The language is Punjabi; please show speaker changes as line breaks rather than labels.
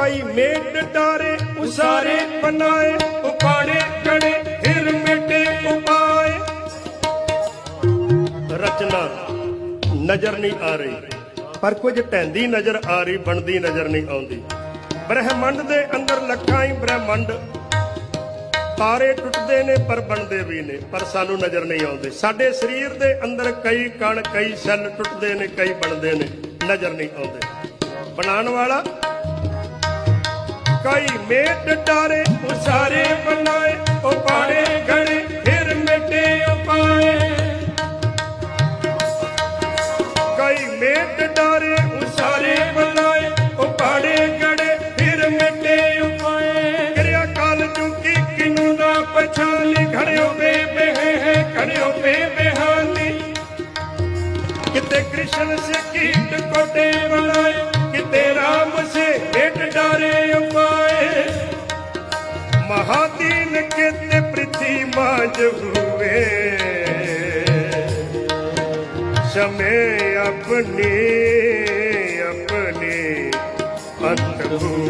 ਕਈ ਮੇਟ ਡਾਰੇ ਉਸਾਰੇ ਬਣਾਏ ਉਪਾੜੇ ਕੜੇ ਫਿਰ ਮੇਟੇ ਉਪਾਏ। ਰਚਨਾ, ਨਜ਼ਰ ਨਹੀਂ ਆ ਰਹੀ। ਪਰ ਕੁਝ ਢੈਂਦੀ ਨਜ਼ਰ ਆ ਰਹੀ, ਬਣਦੀ ਨਜ਼ਰ ਨਹੀਂ ਆਉਂਦੀ। ਬ੍ਰਹਿਮੰਡ ਦੇ ਅੰਦਰ ਲੱਖਾਂ ਹੀ ਬ੍ਰਹਿਮੰਡ। ਤਾਰੇ ਟੁੱਟਦੇ ਨੇ, ਪਰ ਬਣਦੇ ਵੀ ਨੇ, ਪਰ ਸਾਨੂੰ ਨਜ਼ਰ ਨਹੀਂ ਆਉਂਦੇ। ਸਾਡੇ ਸਰੀਰ ਦੇ ਅੰਦਰ ਕਈ ਕਣ, ਕਈ ਸੈੱਲ ਟੁੱਟਦੇ ਨੇ, ਕਈ ਬਣਦੇ ਨੇ, ਨਜ਼ਰ ਨਹੀਂ ਆਉਂਦੇ। ਬਣਾਉਣ ਵਾਲਾ ਕਈ ਮੇਟ ਡਾਰੇ ਉਸਾਰੇ ਬਣਾਏ ਉਹ ਪਾੜੇ ਗੜੇ ਫਿਰ ਮਿਟੇ ਉਪਾਏ ਕਈ ਮੇਟ ਡਾਰੇ ਉਸਾਰੇ ਬਣਾਏ ਉਹ ਪਾੜੇ ਗੜੇ ਫਿਰ ਮਿਟੇ ਉਪਾਏ ਕਿਰਿਆ ਕਾਲ ਚੁਕੀ, ਕਿਨੂੰ ਨਾ ਪਛਾਨੀ ਖੜਿਓ ਬੇਬੇ, ਹੈ ਖੜਿਓ ਬੇਬੇ ਹਾਨੀ ਕਿਤੇ ਕ੍ਰਿਸ਼ਨ ਸੇ ਕੀਟ ਬਣਾਏ, ਕਿਤੇ ਰਾਮ ਪ੍ਰਿਥੀ ਮਾਜ ਸਮੇ ਆਪਣੇ ਆਪਣੇ ਅੰਤ ਹੁਏ